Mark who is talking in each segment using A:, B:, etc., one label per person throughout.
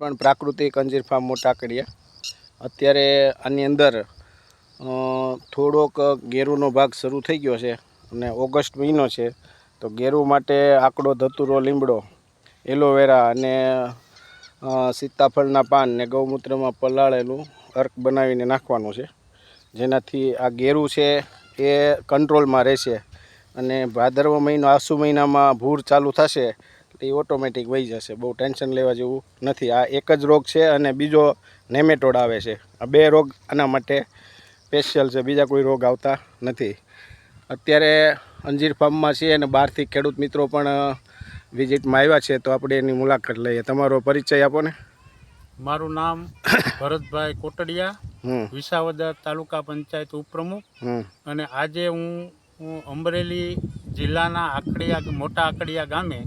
A: પણ પ્રાકૃતિક અંજીર ફાર્મ મોટા કર્યા અત્યારે આની અંદર થોડોક ગેરુનો ભાગ શરૂ થઈ ગયો છે અને ઓગસ્ટ મહિનો છે, તો ગેરુ માટે આકડો, ધતુરો, લીમડો, એલોવેરા અને સીતાફળના પાન ને ગૌમૂત્રમાં પલાળેલું અર્ક બનાવીને નાખવાનું છે. જેનાથી આ ગેરુ છે એ કંટ્રોલમાં રહેશે અને ભાદરવો મહિનો, આસુ મહિનામાં ભૂર ચાલુ થશે એ ઓટોમેટિક વહી જશે. બહુ ટેન્શન લેવા જેવું નથી. આ એક જ રોગ છે અને બીજો નેમેટોડ આવે છે. આ બે રોગ આના માટે સ્પેશિયલ છે. બીજા કોઈ રોગ આવતા નથી. અત્યારે અંજીર ફાર્મમાં છીએ અને બહારથી ખેડૂત મિત્રો પણ વિઝિટમાં આવ્યા છે. તો આપણે એની મુલાકાત લઈએ. તમારો પરિચય આપો ને.
B: મારું નામ ભરતભાઈ કોટડિયા વિસાવદર તાલુકા પંચાયત ઉપપ્રમુખ. અને આજે હું હું અમરેલી જિલ્લાના આકડિયા મોટા આકડિયા ગામે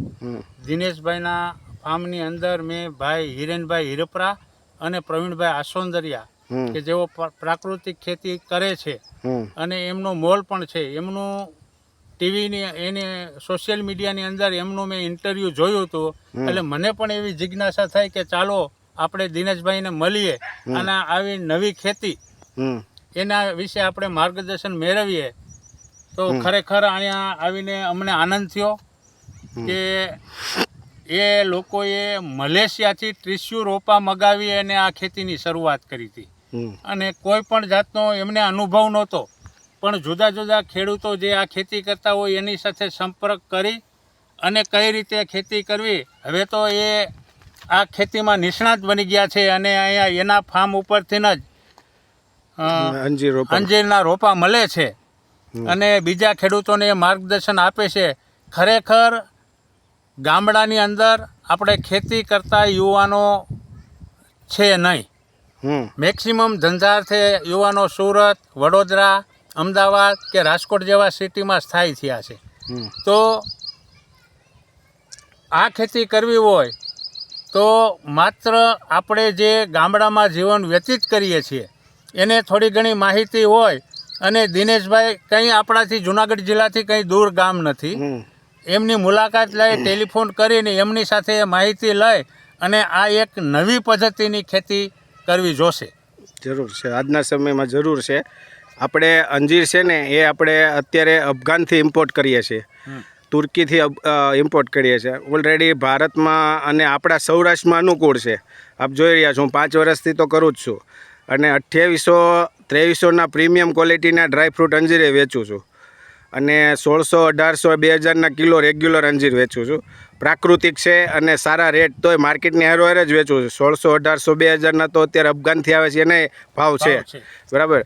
B: દિનેશભાઈના ફાર્મની અંદર મેં ભાઈ હિરેનભાઈ હિરપરા અને પ્રવીણભાઈ આસોંદરિયા કે જેઓ પ્રાકૃતિક ખેતી કરે છે અને એમનો મોલ પણ છે. એમનું ટીવીની એને સોશિયલ મીડિયાની અંદર એમનું મેં ઇન્ટરવ્યૂ જોયું હતું. એટલે મને પણ એવી જિજ્ઞાસા થાય કે ચાલો આપણે દિનેશભાઈને મળીએ અને આવી નવી ખેતી એના વિશે આપણે માર્ગદર્શન મેળવીએ. તો ખરેખર અહીંયા આવીને અમને આનંદ થયો કે એ લોકોએ મલેશિયાથી ત્રીસ્યુ રોપા મગાવી અને આ ખેતીની શરૂઆત કરી હતી. અને કોઈ પણ જાતનો એમને અનુભવ નહોતો. પણ જુદા જુદા ખેડૂતો જે આ ખેતી કરતા હોય એની સાથે સંપર્ક કરી અને કઈ રીતે ખેતી કરવી હવે તો એ આ ખેતીમાં નિષ્ણાત બની ગયા છે અને અહીંયા એના ફાર્મ ઉપરથી જ અંજીરના રોપા મળે છે. અને બીજા ખેડૂતોને માર્ગદર્શન આપે છે. ખરેખર ગામડાની અંદર આપણે ખેતી કરતા યુવાનો છે નહીં. મેક્સિમમ ધંધાર્થે યુવાનો સુરત વડોદરા અમદાવાદ કે રાજકોટ જેવા સિટીમાં સ્થાયી થયા છે. તો આ ખેતી કરવી હોય તો માત્ર આપણે જે ગામડામાં જીવન વ્યતીત કરીએ છીએ એને થોડી ઘણી માહિતી હોય અને દિનેશભાઈ કંઈ આપણાથી જુનાગઢ જિલ્લાથી કંઈ દૂર ગામ નથી. એમની મુલાકાત લઈ ટેલિફોન કરીને એમની સાથે માહિતી લઈ અને આ એક નવી પદ્ધતિની ખેતી કરવી જોશે.
A: જરૂર છે. આજના સમયમાં જરૂર છે. આપણે અંજીર છે ને એ આપણે અત્યારે અફઘાનથી ઇમ્પોર્ટ કરીએ છીએ. તુર્કીથી ઇમ્પોર્ટ કરીએ છીએ. ઓલરેડી ભારતમાં અને આપણા સૌરાષ્ટ્રમાં અનુકૂળ છે. આપ જોઈ રહ્યા છો હું પાંચ વર્ષથી તો કરું જ છું. અને અઠ્યાવીસો ત્રેવીસોના પ્રીમિયમ ક્વોલિટીના ડ્રાયફ્રૂટ અંજીરે વેચું છું. અને સોળસો અઢારસો બે હજારના કિલો રેગ્યુલર અંજીર વેચું છું. પ્રાકૃતિક છે અને સારા રેટ તોય માર્કેટની હારોહાર જ વેચું છું. સોળસો અઢારસો બે હજારના તો અત્યારે અફઘાનથી આવે છે એને ભાવ છે. બરાબર.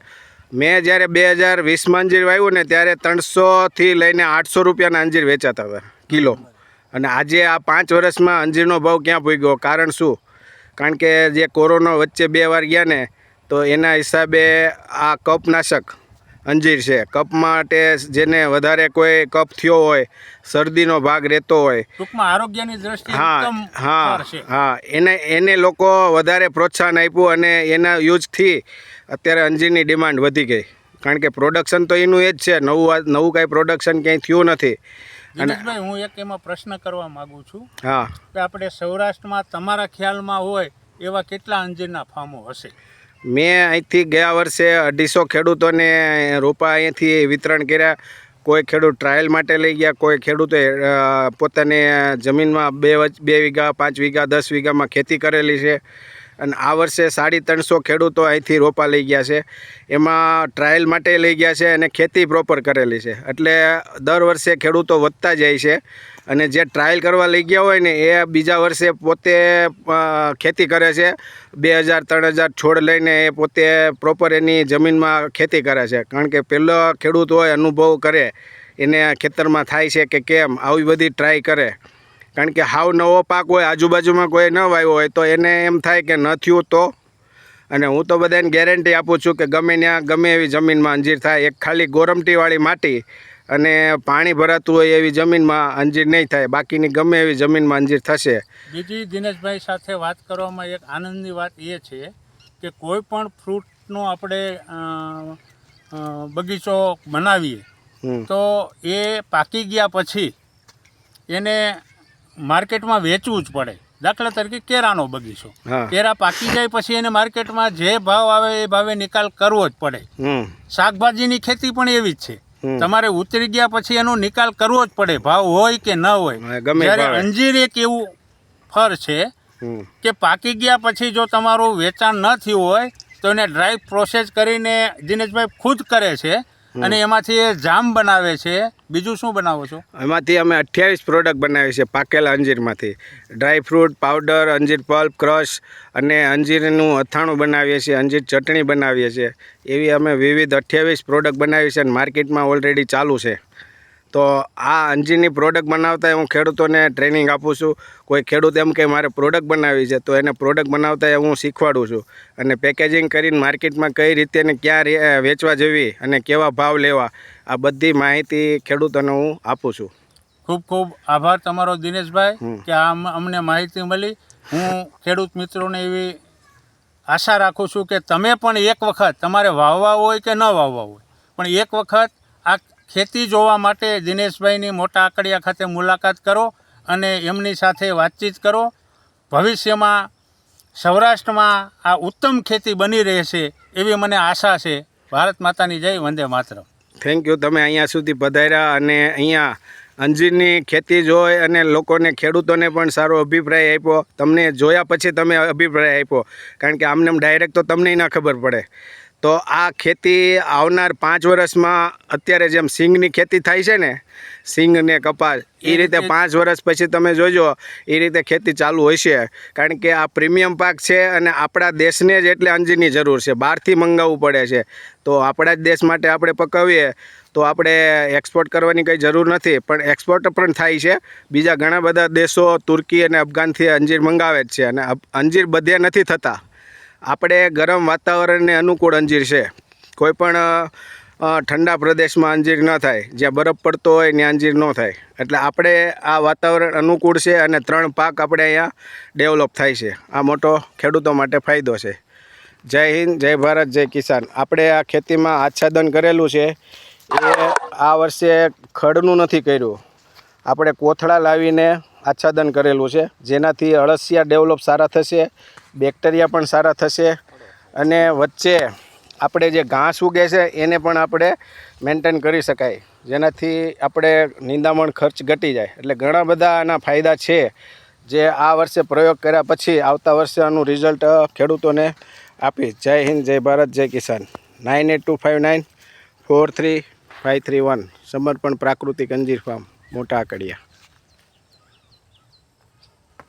A: મેં જ્યારે બે હજાર વીસમાં અંજીર વાવ્યું ને ત્યારે ત્રણસોથી લઈને આઠસો રૂપિયાના અંજીર વેચાતા હતા કિલો. અને આજે આ પાંચ વર્ષમાં અંજીરનો ભાવ ક્યાં પૂગ્યો? કારણ શું? કારણ કે જે કોરોના વચ્ચે બે વાર ગયા ને તો એના હિસાબે આ કપનાશક અંજીર છે. કપ માટે જેને વધારે કોઈ કપ થયો હોય શરદીનો ભાગ રહેતો હોય
B: ટૂંકમાં આરોગ્યની દ્રષ્ટિએ
A: હા હા હા એને એને લોકો વધારે પ્રોત્સાહન આપ્યું અને એના યુઝથી અત્યારે અંજીરની ડિમાન્ડ વધી ગઈ. કારણ કે પ્રોડક્શન તો એનું એ જ છે નવું નવું કાંઈ પ્રોડક્શન ક્યાંય થયું નથી.
B: દિનેશભાઈ હું એક એમાં પ્રશ્ન કરવા માગું છું
A: હા.
B: કે આપણે સૌરાષ્ટ્રમાં તમારા ખ્યાલમાં હોય એવા કેટલા અંજીરના ફાર્મો હશે?
A: મેં અહીંથી ગયા વર્ષે અઢીસો ખેડૂતોને રોપા અહીંયાથી વિતરણ કર્યા. કોઈ ખેડૂત ટ્રાયલ માટે લઈ ગયા, કોઈ ખેડૂતે પોતાને જમીનમાં બે બે વીઘા, પાંચ વીઘા, દસ વીઘામાં ખેતી કરેલી છે. અને આ વર્ષે સાડી ત્રણસો ખેડૂતો અહીંથી રોપા લઈ ગયા છે. એમાં ટ્રાયલ માટે લઈ ગયા છે અને ખેતી પ્રોપર કરેલી છે. એટલે દર વર્ષે ખેડૂતો વધતા જાય છે. અને જે ટ્રાયલ કરવા લઈ ગયા હોય ને, એ બીજા વર્ષે પોતે ખેતી કરે છે. બે હજાર, ત્રણ હજાર છોડ લઈને એ પોતે પ્રોપર એની જમીનમાં ખેતી કરે છે. કારણ કે પહેલો ખેડૂત હોય, અનુભવ કરે. એને ખેતરમાં થાય છે કે કેમ, આવી બધી ટ્રાય કરે. કારણ કે હાવ નવો પાક હોય, આજુબાજુમાં કોઈ ન વાવ્યો હોય, તો એને એમ થાય કે ન થયું તો? અને હું તો બધાને ગેરંટી આપું છું કે ગમે ત્યાં ગમે એવી જમીનમાં અંજીર થાય. એક ખાલી ગોરમટીવાળી માટી અને પાણી ભરાતું હોય એવી જમીનમાં અંજીર નહીં થાય. બાકીની ગમે એવી જમીનમાં અંજીર થશે.
B: બીજી દિનેશભાઈ સાથે વાત કરવામાં એક આનંદની વાત એ છે કે કોઈ પણ ફ્રૂટનો આપણે બગીચો બનાવીએ તો એ પાકી ગયા પછી એને માર્કેટમાં વેચવું જ પડે. દાખલા તરીકે કેરાનો બગીચો. કેરા પાકી જાય પછી એને માર્કેટમાં જે ભાવ આવે એ ભાવે નિકાલ કરવો જ પડે. શાકભાજીની ખેતી પણ એવી જ છે. તમારે ઉતરી ગયા પછી એનો નિકાલ કરવો જ પડે ભાવ હોય કે ન હોય. જ્યારે અંજીર એક એવું ફળ છે કે પાકી ગયા પછી જો તમારું વેચાણ ન થયું હોય તો એને ડ્રાય પ્રોસેસ કરીને દિનેશભાઈ ખુદ કરે છે. અને એમાંથી એ જામ બનાવે છે. બીજું શું બનાવો છો?
A: એમાંથી અમે અઠ્યાવીસ પ્રોડક્ટ બનાવી છે પાકેલા અંજીરમાંથી. ડ્રાય ફ્રૂટ પાવડર અંજીર પલ્પ ક્રશ અને અંજીરનું અથાણું બનાવીએ છીએ અંજીર ચટણી બનાવીએ છીએ. એવી અમે વિવિધ અઠ્યાવીસ પ્રોડક્ટ બનાવી છે અને માર્કેટમાં ઓલરેડી ચાલુ છે. તો આ અંજીરની પ્રોડક્ટ બનાવતા હું ખેડૂતોને ટ્રેનિંગ આપું છું. કોઈ ખેડૂત એમ કે મારે પ્રોડક્ટ બનાવવી છે તો એને પ્રોડક્ટ બનાવતા હું શીખવાડું છું. અને પેકેજિંગ કરીને માર્કેટમાં કઈ રીતે ને ક્યાં વેચવા જવી અને કેવા ભાવ લેવા આ બધી માહિતી ખેડૂતોને હું આપું છું.
B: ખૂબ ખૂબ આભાર તમારો દિનેશભાઈ કે આમ અમને માહિતી મળી. હું ખેડૂત મિત્રોને એવી આશા રાખું છું કે તમે પણ એક વખત તમારે વાવવા હોય કે ન વાવવા હોય પણ એક વખત આ ખેતી જોવા માટે દિનેશભાઈની મોટા આકડિયા ખાતે મુલાકાત કરો અને એમની સાથે વાતચીત કરો. ભવિષ્યમાં સૌરાષ્ટ્રમાં આ ઉત્તમ ખેતી બની રહેશે એવી મને આશા છે. ભારત માતાની જય, વંદે માતરમ.
A: થેન્ક યુ તમે અહીંયા સુધી પધાર્યા અને અહીંયા અંજીરની ખેતી જોઈ અને લોકોને, ખેડૂતોને પણ સારો અભિપ્રાય આપ્યો. તમને જોયા પછી તમે અભિપ્રાય આપ્યો. કારણ કે આમને ડાયરેક્ટ તો તમને ના ખબર પડે. તો આ ખેતી આવનાર પાંચ વર્ષમાં અત્યારે જેમ સિંગની ખેતી થાય છે ને સિંગ ને કપાસ એ રીતે પાંચ વર્ષ પછી તમે જોજો એ રીતે ખેતી ચાલુ હશે કારણ કે આ પ્રીમિયમ પાક છે અને આપણા દેશને જ એટલે અંજીરની જરૂર છે. બહારથી મંગાવવું પડે છે. તો આપણા જ દેશ માટે આપણે પકવીએ તો આપણે એક્સપોર્ટ કરવાની કંઈ જરૂર નથી. પણ એક્સપોર્ટ પણ થાય છે. બીજા ઘણા બધા દેશો તુર્કી અને અફઘાનથી અંજીર મંગાવે જ છે અને અંજીર બધે નથી થતા. આપણે ગરમ વાતાવરણને અનુકૂળ અંજીર છે. કોઈ પણ ઠંડા પ્રદેશમાં અંજીર ન થાય. જ્યાં બરફ પડતો હોય ત્યાં અંજીર ન થાય. એટલે આપણે આ વાતાવરણ અનુકૂળ છે અને ત્રણ પાક આપણે અહીંયા ડેવલપ થાય છે. આ મોટો ખેડૂતો માટે ફાયદો છે. જય હિન્દ, જય ભારત, જય કિસાન. આપણે આ ખેતીમાં આચ્છાદન કરેલું છે. એ આ વર્ષે ખડનું નથી કર્યું. આપણે કોથળા લાવીને આચ્છાદન કરેલું છે. જેનાથી અળસિયા ડેવલપ સારા થશે, બેક્ટેરિયા પણ સારા થશે અને વચ્ચે આપણે જે ઘાસ ઉગે છે એને પણ આપણે મેન્ટેન કરી શકાય. જેનાથી આપણે નિંદામણ ખર્ચ ઘટી જાય. એટલે ઘણા બધા આના ફાયદા છે જે આ વર્ષે પ્રયોગ કર્યા પછી આવતા વર્ષે આનું રિઝલ્ટ ખેડૂતોને આપી. જય હિન્દ, જય ભારત, જય કિસાન. Nine eight two five nine four three five three one. Samarpan પ્રાકૃતિક અંજીર ફાર્મ, મોટા આકડિયા.